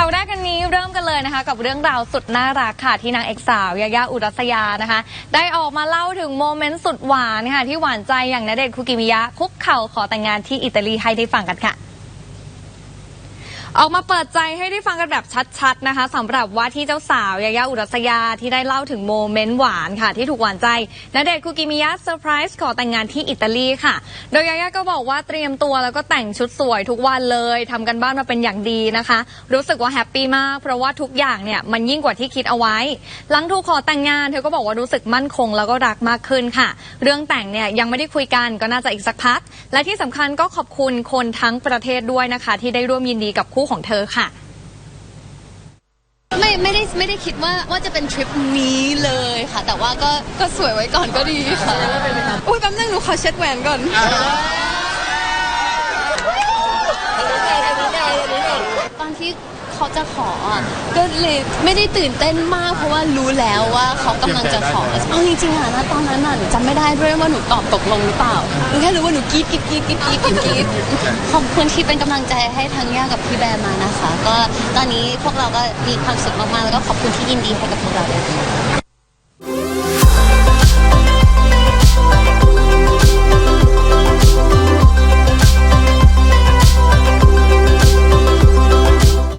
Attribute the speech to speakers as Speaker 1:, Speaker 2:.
Speaker 1: ข่าวแรกกันนี้เริ่มกันเลยนะคะ กับเรื่องราวสุดน่ารักค่ะที่นางเอกสาวยายาอุรัสยานะคะ ได้ออกมาเล่าถึงโมเมนต์สุดหวานค่ะที่หวานใจอย่างณเดชน์คุกิมิยะคุกเข่าขอแต่งงานที่อิตาลีให้ได้ฟังกันค่ะ ออกมาเปิดใจให้ได้ฟังกันแบบชัดๆนะคะสำหรับว่าที่เจ้าสาวยายาอุรัสยาที่ได้เล่าถึงโมเมนต์หวานค่ะ ที่ถูกหวานใจณเดชน์คุกิมิยะเซอร์ไพรส์ขอแต่งงานที่อิตาลีค่ะ โดยยายาก็บอกว่าเตรียมตัวแล้วก็แต่งชุดสวยทุกวันเลยทำกันบ้านมาเป็นอย่างดีนะคะ รู้สึกว่าแฮปปี้มาก เพราะว่าทุกอย่างเนี่ยมันยิ่งกว่าที่คิดเอาไว้ หลังถูกขอแต่งงานเธอก็บอกว่ารู้สึกมั่นคง แล้วก็รักมากขึ้นค่ะ เรื่องแต่งเนี่ยยังไม่ได้คุยกันก็น่าจะอีกสักพักและที่สำคัญก็ขอบคุณคนทั้งประเทศด้วยนะคะ ที่ได้ร่วมยินดีกับคู่ของเธอค่ะ
Speaker 2: ไม่ไม่ได้ไม่ได้คิดว่าว่าจะเป็นทริปนี้เลยค่ะ แต่ว่าก็ก็สวยไว้ก่อนก็ดีค่ะ
Speaker 3: อุ้ยแป๊บนึงหนูขอเช็ดแหวนก่อน
Speaker 2: ตอน ที่เขาจะขออะก็เลยไม่ได้ตื่นเต้นมาก เพราะว่ารู้แล้วว่าเขากำลังจะขอเอาจริงๆอะนะตอนนั้นน่ะหนูจำไม่ได้ด้วยว่าหนูตอบตกลงหรือเปล่าหนูแค่รู้ว่าหนูกรี๊ดกรี๊ดกรี๊ดกรี๊ดกรี๊ดกรี๊ดกรี๊ดขอบคุณที่เป็นกำลังใจให้ทั้งย่ากับพี่แบร์มานะคะ ก็ตอนนี้พวกเราก็มีความสุขมากๆแล้วก็ขอบคุณที่ยินดีให้กับพวกเราด้วยค่ะ